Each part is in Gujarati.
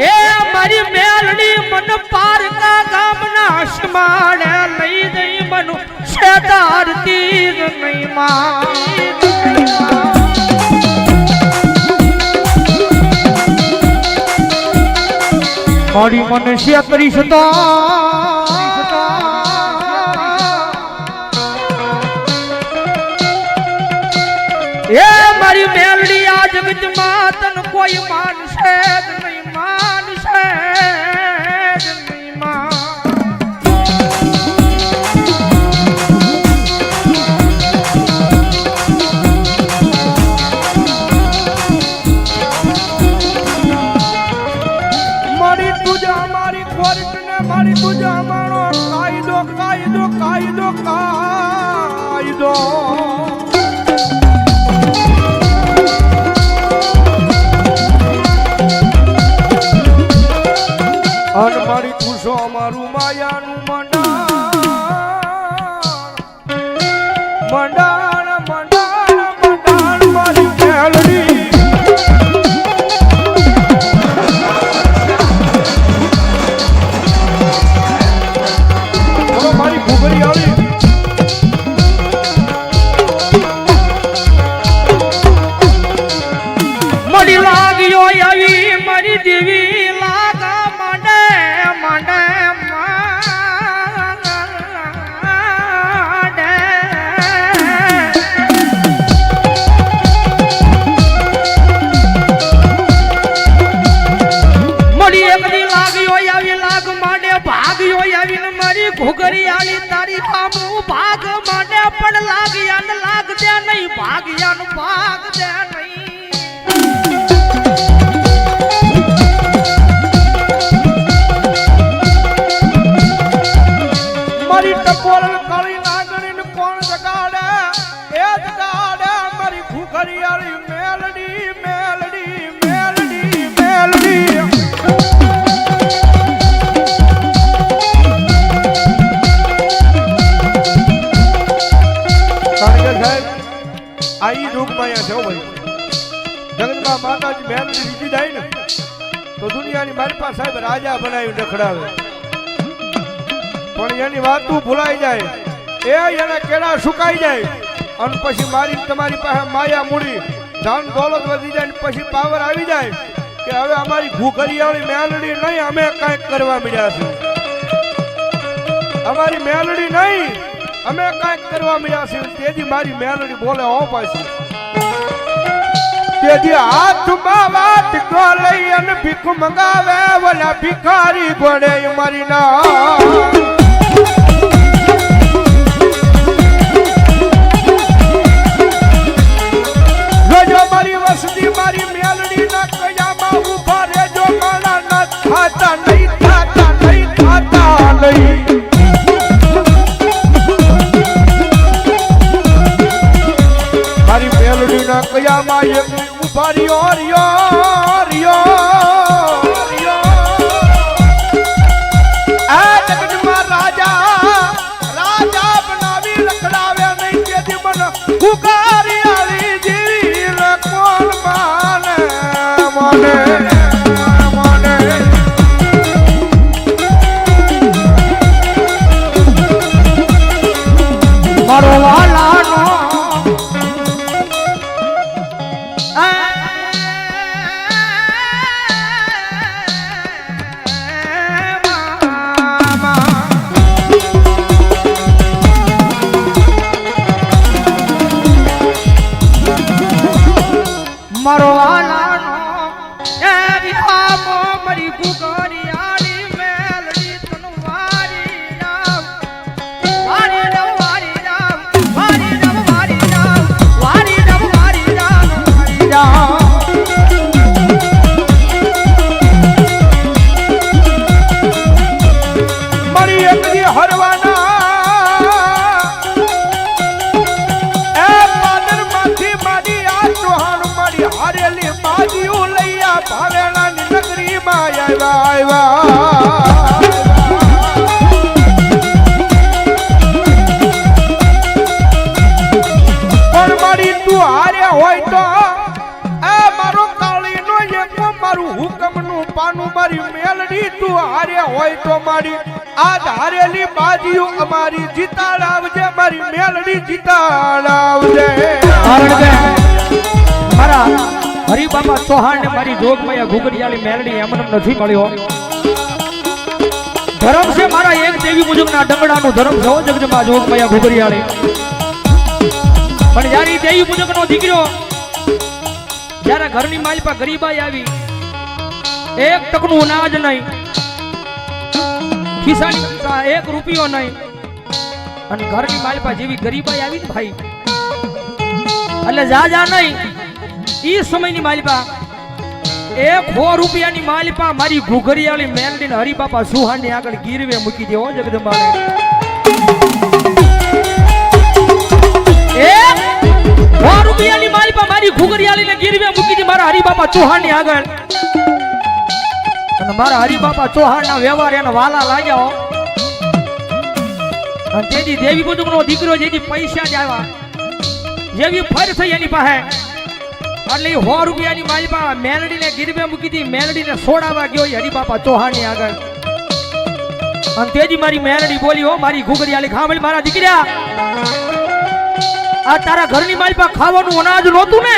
એ મારી મેલડી મન પારકા ગામના અસમાડે લઈ જઈ મનુ. શેતાર તીર નહીં માં મારી મન શેતરી એ ಅಗಿಯಾನು ಬಾಗದೇನ છે માતાજી મેલડી રીતી જાય ને, તો દુનિયાની મારી સાહેબ રાજા બનાવી રખડાવે. પણ એની વાતું ભૂલાઈ જાય. એ એના કેળા સુકાઈ જાય. અને પછી મારી તમારી પાસે માયા મૂડી. ધન દોલત વધી જાય પછી પાવર આવી જાય. કે હવે અમારી ઘૂઘરિયાળી મેલડી નહીં અમે કાંઈક કરવા મળ્યા છે અમારી મેલડી નહીં અમે કાંઈક કરવા મળ્યા છે તેથી મારી મેલડી બોલે હો પાછી. તેથી હાથમાં ગો લઈ અને ભીખ મંગાવે વલા ભિખારી ગોળે મારી ના. મારી વસતી, મારી મેલડી ના કયામાં ઊભા રેજો મારા ના ખાતા નહીં ખાતા નહીં ખાતા નહીં. કયામાં એક but your હારે હોય તો મારી આ ધારેલી બાજીઓ અમારી જીતાડાવજે મારી મેલડી જીતાડાવજે મારા હરિબાબા ચૌહાણ ને મારી જોગમયા ઘુગડિયાળી મેલડી એમને નથી મળ્યો. ધર્મ છે મારા એક દેવી મુજબના ડંગડાનો ધર્મ હો જગદંબા જોગમયા ઘુગડિયાળી પણ જ્યારે દેવી મુજબનો દીકરો જ્યારે ઘરની માલિપા ગરીબાઈ આવી, એક ટકનું અનાજ નહીં ખિસ્સાની ખિસ્સા એક રૂપિયો નહીં. અને ઘરની માલિપા જેવી ગરીબાઈ આવી ને ભાઈ. એટલે જા જા નહીં. ઈ સમયની માલિપા. એક સો રૂપિયાની માલિપા મારી ઘુઘરિયાળી મેલડીને હરિબાપા સુહાની આગળ ગીરવે મૂકી દેવો જગદંબા. એ સો રૂપિયાની માલિપા મારી ઘુઘરિયાળીને ગીરવે મૂકી દે મારા હરિબાપા ચૌહાણની આગળ. અને મારા હરિબાપા ચૌહાણના વ્યવહાર એને વાલા લાગ્યા. અને તેથી દેવી બુદુકનો દીકરો જેથી પૈસા જ આવ્યા. જેવી ફર થઈ એની પાસે. એટલે સો રૂપિયાની મારી પાસે મેલડીને ગીરવે મૂકી હતી, મેલડીને સોડાવા ગયો હરિબાપા ચૌહાણની આગળ. અને તેજી મારી મેલડી બોલી, હો, મારી ઘુગરિયાલી ખામળી મારા દીકરા, આ તારા ઘરની મારી પાસે ખાવાનું અનાજ નહોતું ને?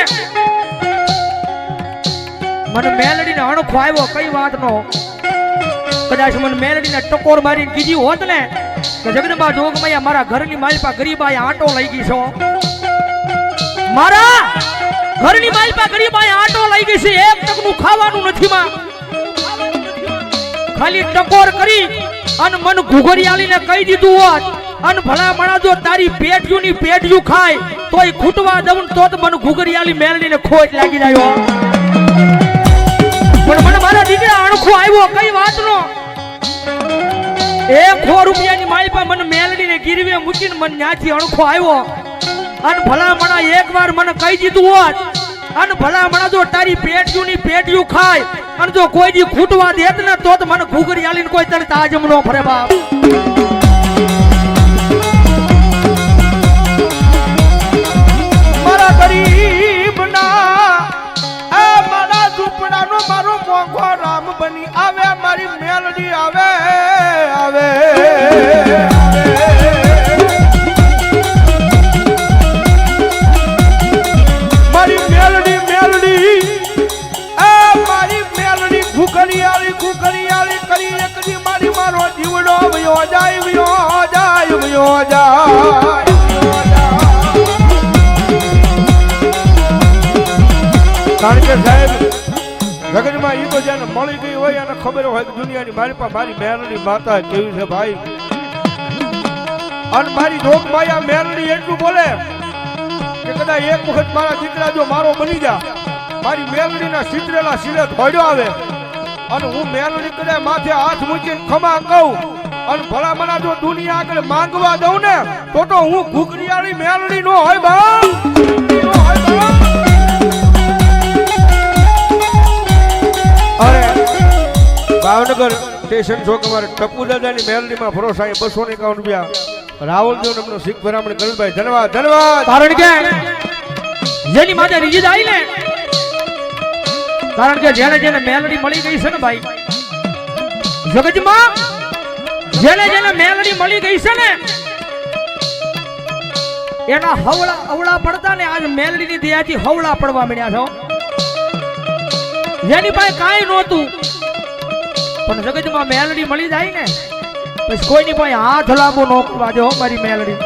મને મેલડીને અણખો આવ્યો, કઈ વાતનો? કદાચ મને મેલડીને ટકોર મારીને કીધી હોત ને, કે જગદંબા જોગમૈયા મારા ઘરની માલપા ગરીબાએ આટો લઈ ગઈ છો. મારા ઘરની માલપા ગરીબાએ આટો લઈ ગઈ છે, એક ટકનું ખાવાનું નથી માં. ખાલી ટકોર કરી અને મન ઘુઘરિયાલીને કહી દીધું હોત, અને ભલા મણા જો તારી પેટ્યું ની પેટ્યું ખાય, તોય ખૂટવા દઉં તો જ મને ઘુઘરિયાલી મેલડીને ખોટ લાગી જાય. તારી પેટ્યું ની ખાય, અને જો કોઈ દી ખૂટવા દેત ને તો મને ઘૂઘરી આલીને કોઈ તને તાજમ નો ફરે મારા ગરીબના મોંઘો રામ બની આવે, મારી મેલડી આવે આવે. મારી મેલડી મેલડી, એ મારી મેલડી ઘુઘરિયાળી ઘુઘરિયાળી કરી એકની મારી મારો જીવડો વયો જાય વયો જાય વયો જાય કારણ કે જગતમાં ઈ જેને મળી ગઈ હોય એને ખબર હોય કે દુનિયાની મારી પાસે મારી મેરણી માતા કેવી છે ભાઈ. અને મારી જોગ માયા મેરણી એટલું બોલે કે કદાચ એક વખત મારા દીકરા જો મારો બની જા, મારી મેલડીના સિતરેલા સિરે ધોડ્યો આવે. અને હું મેલડી કદાચ માથે હાથ મૂકીને ખમા કહું અને ભલા મના જો દુનિયા આગળ માંગવા દઉં ને, તો તો હું હોય બા નો હોય બા. અરે, ભાવનગર સ્ટેશન ચોક અમારે ટપુ દાદાની મેલડીમાં ફરોસાઈ બસો ને એકાવન રૂપિયા. રાહુલ દેવ એમનો શીખ ભરામણ ગણભાઈ ધન્યવાદ ધન્યવાદ. કારણ કે જેની માથે રીજી આવી ને, કારણ કે જેને જેને મેલડી મળી ગઈ છે ને ભાઈ, જગતમાં જેને જેને મેલડી મળી ગઈ છે ને, એના હવળા અવળા પડતા ને આજ મેલડીની દયાથી હવળા પડવા મળ્યા છો. જેની પાસે કાંઈ નહોતું. પણ જગતમાં મેલડી મળી જાય ને, પછી કોઈની પાસે હાથ લાંબો નોકવા દો મારી મેલડી.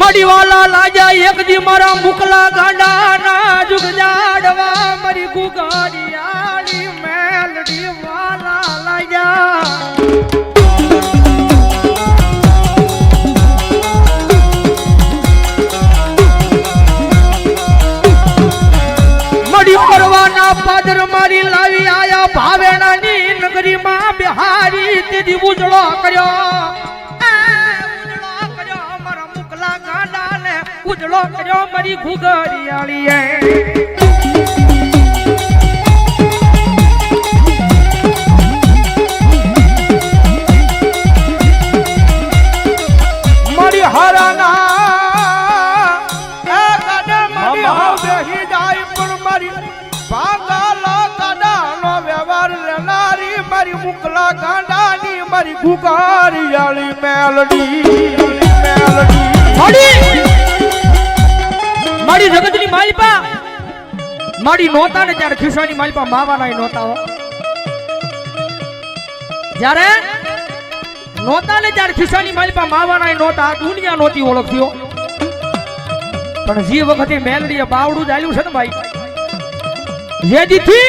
મડીવાલા લાજા એક દી મારા મુકલા ગાંડા ના જુગ જાડવા મારી ગુગાડિયાળી મેલડી વાલા લાજા. પરવાના પાદર મારી લાવી આયા ભાવેણાની નગરીમાં બિહારી તેથી ઉજળો કર્યો. ઉજળો કર્યો મારા મુકલા મારી ગુગારિયાળી મેલડી. મેલડી માડી! માડી જગતની માલિપા! માડી નોતા ને ત્યારે ખિસ્સાની માલિપા માવાના નોતા હો. જ્યારે નોતા ને ત્યારે ખિસ્સાની માલિપા માવાના નોતા દુનિયા નોતી ઓળખ્યો પણ જે વખતે મેલડીએ બાવડું ચાલ્યું છે ને ભાઈ જે દીથી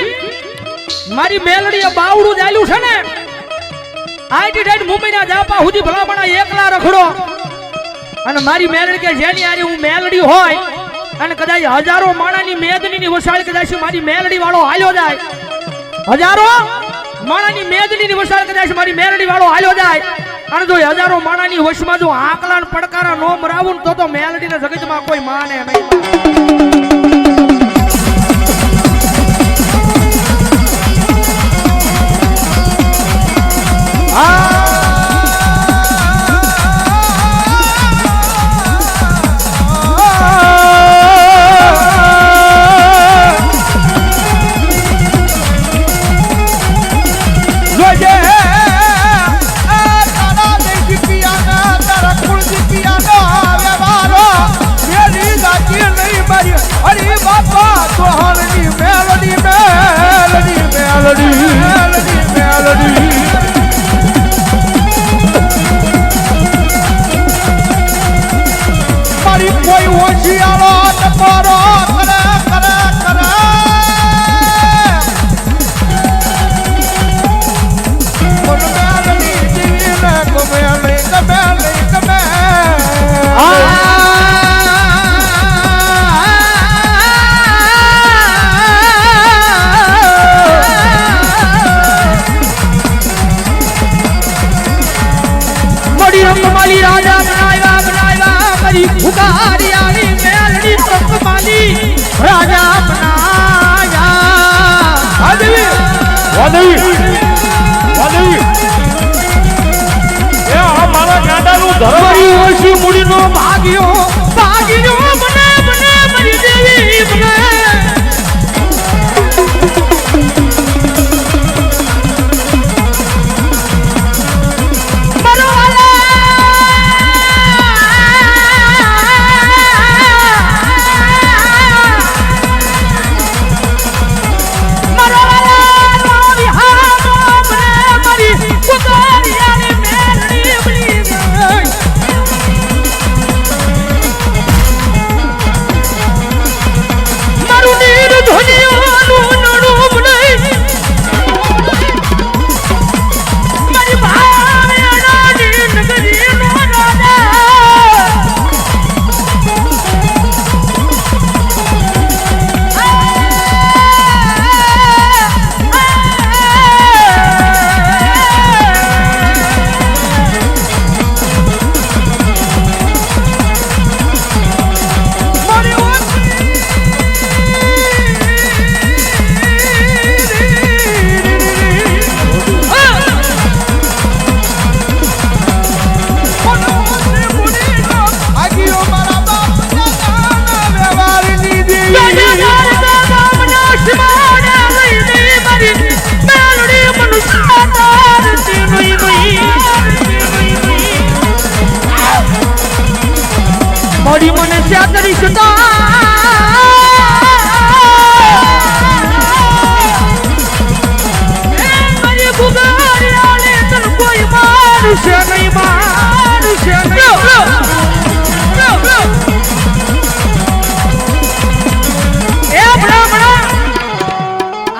મારી મેલડીએ બાવડું ચાલ્યું છે ને આઈટી ટાઈટ મુંબઈના જાપા સુધી ભલામણા એકલા રખડો. અને મારી મેલડી કે જેની આરી હું મેલડી હોય, અને કદાચ હજારો માણાની મેદનીની વસાળ કદાચ મારી મેલડી વાળો હાલ્યો જાય. હજારો માણાની મેદનીની વસાળ કદાચ મારી મેલડી વાળો હાલ્યો જાય. અને જો હજારો માણાની વશમાં જો આકલા પડકારા નો મરાવું તો તો મેલડીને જગતમાં કોઈ માને નહીં. Ah! મારી કોઈ હોશિયારો ટકોરો ધર્મ મારી ઓછી મૂડીનો ભાગ્યો ભાગ્યો મને મને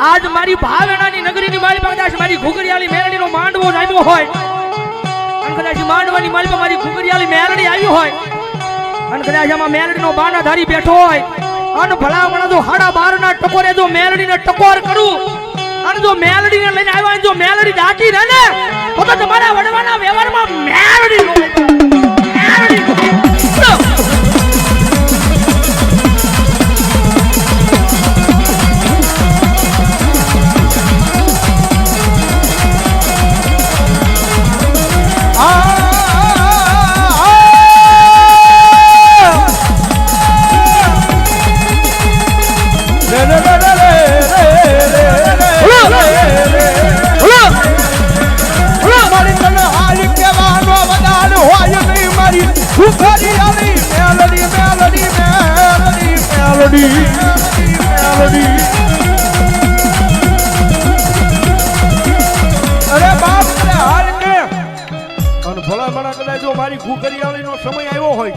આજ મારી ભાવેણાની નગરીની પાસે કદાચ મારી ઘુગરિયાળી મેરડીનો માંડવો જામ્યો હોય માંડવાની મારી મારી ઘુગરિયાળી મેરડી આવી હોય અને કદાચ આમાં મેરડીનો બાના ધારી બેઠો હોય. અને ભલામણા જો હાડા બાર ના ટકોરે જો મેલડીને ટકોર કરું. અને જો મેલડીને લઈને આવ્યા જો મેલડી દાટી રહે ને, તો તમારા વડવાના વ્યવહારમાં મેલડી કદાચ જો મારી ઘુઘરિયાળીનો સમય આવ્યો હોય,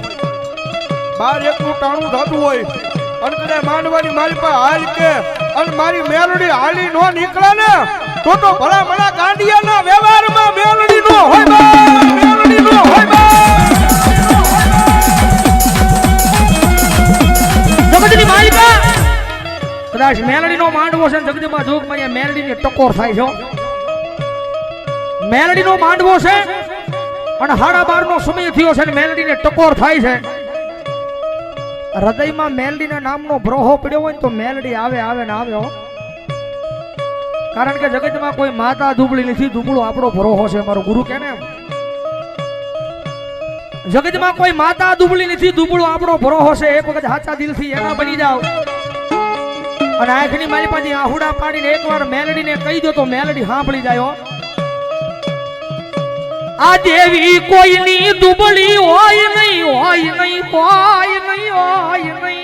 બાર એકનું ટાણું થતું હોય, અને કદાચ માંડવાની મારી પાસે હાલ કે, અને મારી મેલડી હાલી નો નીકળે ને, તો તો ભલા ભલા ગાંડિયાના વ્યવહારમાં મેલડી નો હોય મેલડી નો હોય કદાચ મેલડી નો માંડવો છે ને જગદીમાં જોગમાં મેલડી મેલડીની ટકોર થાય છે મેલડી મેલડીનો માંડવો છે અને હાડા બાર નો સમય થયો છે ને મેલડીને ટકોર થાય છે. હૃદયમાં મેલડીના નામનો બ્રોહો પડ્યો હોય તો મેલડી આવે આવે ને આવે કારણ કે જગતમાં કોઈ માતા દુબળી નથી, દુબળો આપણો બ્રોહો છે, મારો ગુરુ કે ને જગતમાં કોઈ માતા દુબળી નથી, દુબળો આપણો ભરોહો છે, એક વખત સાચા દિલથી એના બની જાવ અને આંખની મારી પાસે આહુડા પાડીને એકવાર મેલડીને કહી દો તો મેલડી સાંભળી જાય. આ દેવી કોઈની દુબળી હોય નહીં હોય નહીં હોય નહીં હોય નહીં.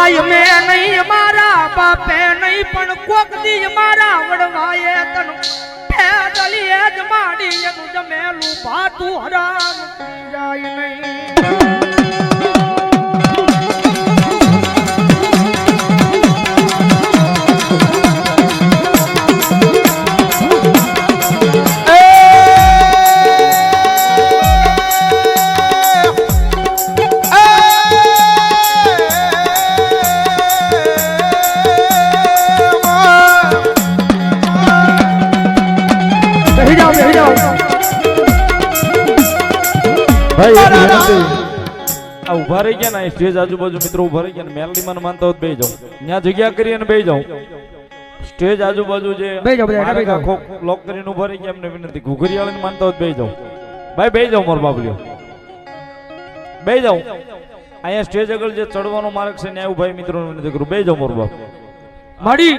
આય મે નહીં મારા બાપે નહીં, પણ કોક દી મારા વડવાએ તન પેદલીએ જ માડી, એનું જમેલું ભાતું હરામ જાય નહીં. સ્ટેજ આજુબાજુ મિત્રો ઊભા રહી ગયા ને મેલડી મને માનતા હોત બે જાઉં. ત્યાં જગ્યા કરી અને બે જાઉં. સ્ટેજ આજુબાજુ જે. આખો લોક કરીને ઊભા રહી ગયા એમને વિનંતી. ઘુઘરીયાળાને માનતા હોત બે જાઉં. ભાઈ બે જાઉં મારો બાબલીઓ. બે જાઉં. અહીંયા સ્ટેજ આગળ જે ચડવાનો માર્ગ છે ત્યાં ભાઈ મિત્રો વિનંતી કરું. બે જાઉં મારો બાપ. માડી.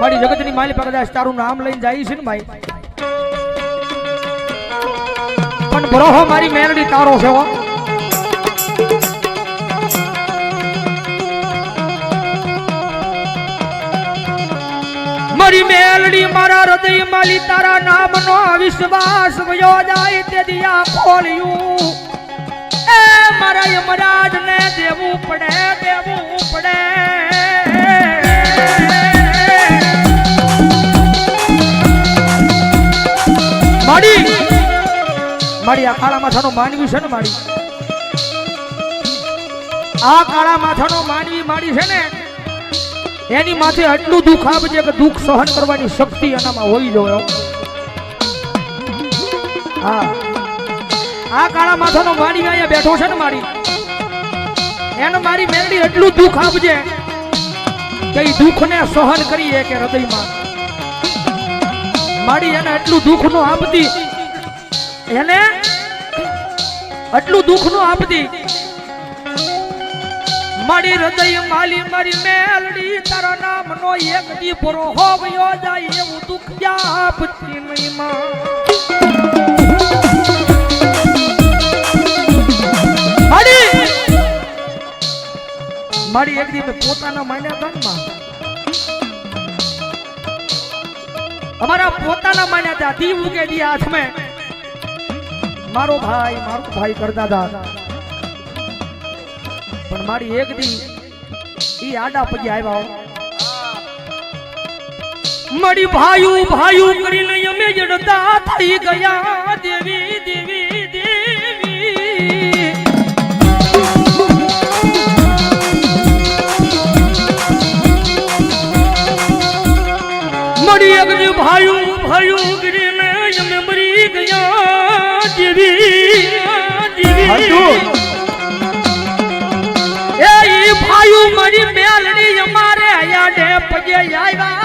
માડી જગતની માલી પાસે તારું નામ લઈને જાય છે ને ભાઈ. પણ બ્રોહો મારી મેરડી તારો છે હો. મારી મેલડી મારા હૃદય માલી તારા નામનો વિશ્વાસ વયો જાય તે દિયા ખોલ્યું. એ મારા યમરાજ ને દેવું પડે દેવું પડે. માડી માડી અખાડામાં માથાનો માનવી છે ને માડી આ કાળા માથાનો માનવી માડી છે ને, એની માથે આટલું દુઃખ આપજે કે દુઃખ સહન કરવાની શક્તિ એનામાં હોવી જોઈએ હા. આ કાળા માથાનો માડી અહીંયા બેઠો છે ને મારી. એને મારી મેલડી એટલું દુઃખ આપજે કે એ દુઃખને સહન કરીએ કે હૃદયમાં. માડી એને એટલું દુઃખનું આપતી. એને એટલું દુઃખનું આપતી મારી હૃદય માલી મારી મેલડી, તારા નામ નો એક દી પૂરો હોવ્યો જાય એવું દુઃખ ક્યાં આપતી નહીં માં. મારી એક દી મેં પોતાના માન્યા હતા ને માં અમારા પોતાના માન્યા હતા દી ઉગે દી હાથમે. મારો ભાઈ મારો ભાઈ કરતા હતા. પણ મારી એક દી ઈ આડા પગે આવ્યા. મારી ભાયું ભાયું કરીને અમે જડતા થઈ ગયા દેવી દેવી મારી મેલડી અમારે આયા પગે આવ્યા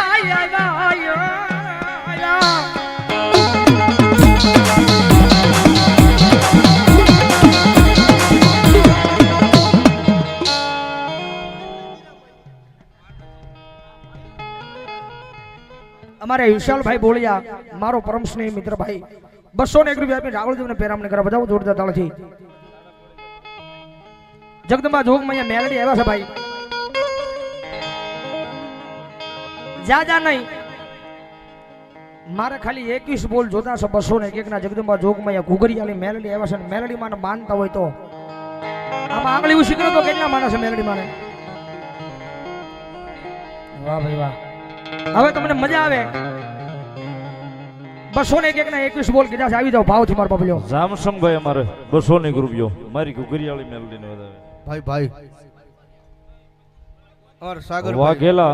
અમારે વિશાલભાઈ બોલિયા, મારો પરમ સ્નેહ મિત્ર ભાઈ. બસો ને એક રૂપિયા આપીને રાહુલદેવને પેરામણી કરવા બધા જોરદાર તાળથી. જગદંબા જોગમાં અહીંયા મેલડી આવ્યા છે ભાઈ. જા જા નહીં. મારે ખાલી એકવીસ બોલ જોતા છે બસો ને એક ના જગદંબા જોગમાં અહીંયા ઘુઘરિયાની મેલડી આવ્યા છે મેલડી માને માનતા હોય તો. આમાં આંગળી ઉછી કરો તો કેટલા માણસ છે મેલડી માને વાહ ભાઈ વાહ. હવે તમને મજા આવે. બસો ને એક ના એકવીસ બોલ કીધા છે આવી જાઓ ભાવથી મારો પબલ્યો જામસમ ભાઈ અમારે બસો ની ગ્રુપિયો મારી ઘુઘરિયાળી મેલડી ને ભાઈ ભાઈ. વાઘેલા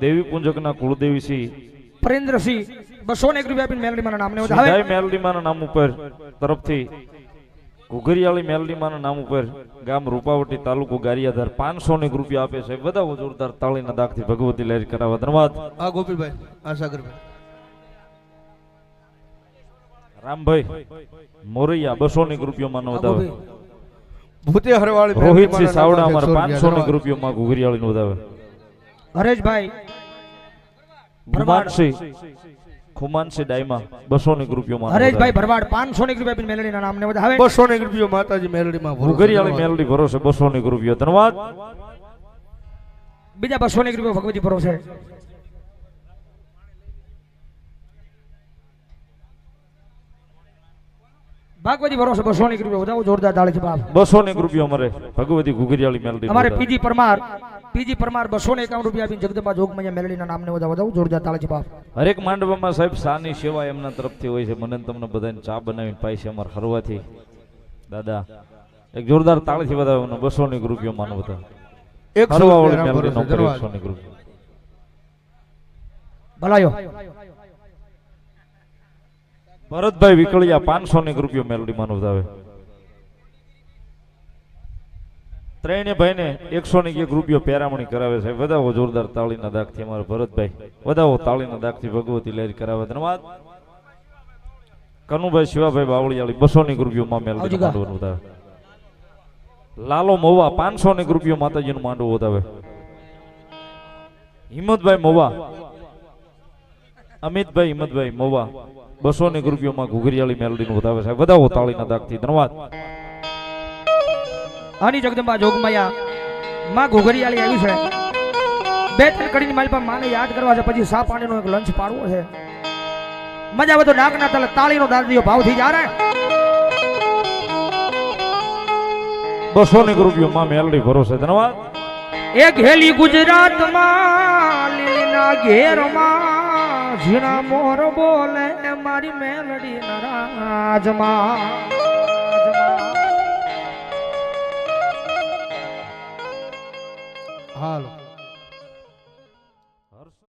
દેવી પૂંજકના કુળદેવી સિંહ પરેન્દ્રસિંહ બસો ને એક રૂપિયા આપીને મેલડી માના નામને નામ ઉપર તરફથી ઘુઘરિયાળી મેલડીમાના નામ ઉપર ગામ રૂપાવટી તાલુકો ગારિયાધાર પાંચસો ને રૂપિયા આપે છે બધા જોરદાર તાળીના દાખથી ભગવતી લહેર કરાવવા. ધન્યવાદ. હા ગોપીભાઈ હા સાગરભાઈ રામભાઈ મોરૈયા બસો ની રૂપિયો માં વધાવે ભૂતે હરવાળી રોહિતસિંહ સાવડા અમારે પાંચસો ની રૂપિયો માં ઘુઘરીયાળી નું વધાવે. હરેશભાઈ ભરવાડસિંહ ખુમાનસિંહ. ડાયમા બસો ની રૂપિયો માં હરેશભાઈ ભરવાડ પાંચસો ને રૂપિયા આપીને મેલડીના નામને વધાવે. બસો ને રૂપિયો માતાજી મેલડી માં ઘુઘરીયાળી મેલડી ભરોસે બસો ની રૂપિયો ધન્યવાદ બીજા બસો ને રૂપિયા ભગવતી ભરોસે. ભાગવતી ભરોસે બસો ની રૂપિયા વધાવો જોરદાર છે બાપ બસો ની રૂપિયો અમારે. ભગવતી ઘુઘરિયાળી મેલડી અમારે પીજી પરમાર પીજી પરમાર બસો ને એકાવન રૂપિયા આપીને જગદંબા જોગમૈયા મેલડીના નામને વધાવો વધાવો જોરદાર તાળીથી બાપ હરેક માંડવામાં સાહેબ સાની સેવા એમના તરફથી હોય છે. મને તમને બધાને ચા બનાવીને પાય છે અમારે હરવાથી. દાદા એક જોરદાર તાળીથી વધાવે બસો ની રૂપિયો માનો બધા. એક હરવા રૂપિયા વાળી મેલડી ભરોસે, નંબરની રૂપિયો ભલાયો. ભરતભાઈ વિકળિયા પાંચસો ની રૂપિયો મેલડી માનો વધાવે ત્રણે ભાઈને એકસો ની એક રૂપિયો પેરામણી કરાવે છે. વધાવો જોરદાર તાળીના દાગથી અમારા ભરતભાઈ. વધાવો તાળીના દાગથી ભગવતી લહેર કરાવે. ધન્યવાદ. કનુભાઈ શિવાભાઈ બાવળિયાળી બસો ની રૂપિયો માં મેલડી માંડવાનું વધાવે. લાલો મોવા પાંચસો ની રૂપિયો માતાજીનું માંડવું વધાવે. હિંમતભાઈ મોવા અમિતભાઈ હિંમતભાઈ મોવા. બસો ની રૂપિયોમાં ઘુઘરિયાળી મેલડીનું વધાવે છે. વધાવો તાળીના દાગથી. ધન્યવાદ. આની જગદંબા જોગમાયા. માં ઘુઘરિયાળી આવ્યું છે. બે ત્રણ કડીની મારી પાસે માને યાદ કરવા છે. પછી સા પાણીનો એક લંચ પાડવો છે. મજા આવે તો નાકના તલે તાળીનો દાદીઓ ભાવથી જા રે બસો ની રૂપિયોમાં મેલડી ભરોસે ધન્યવાદ. હેલી ઘેલી ગુજરાતમાં લીલીના ઘેરમાં ઝીણા મોર બોલે મારી મેલડી નરાજમાં હાલો.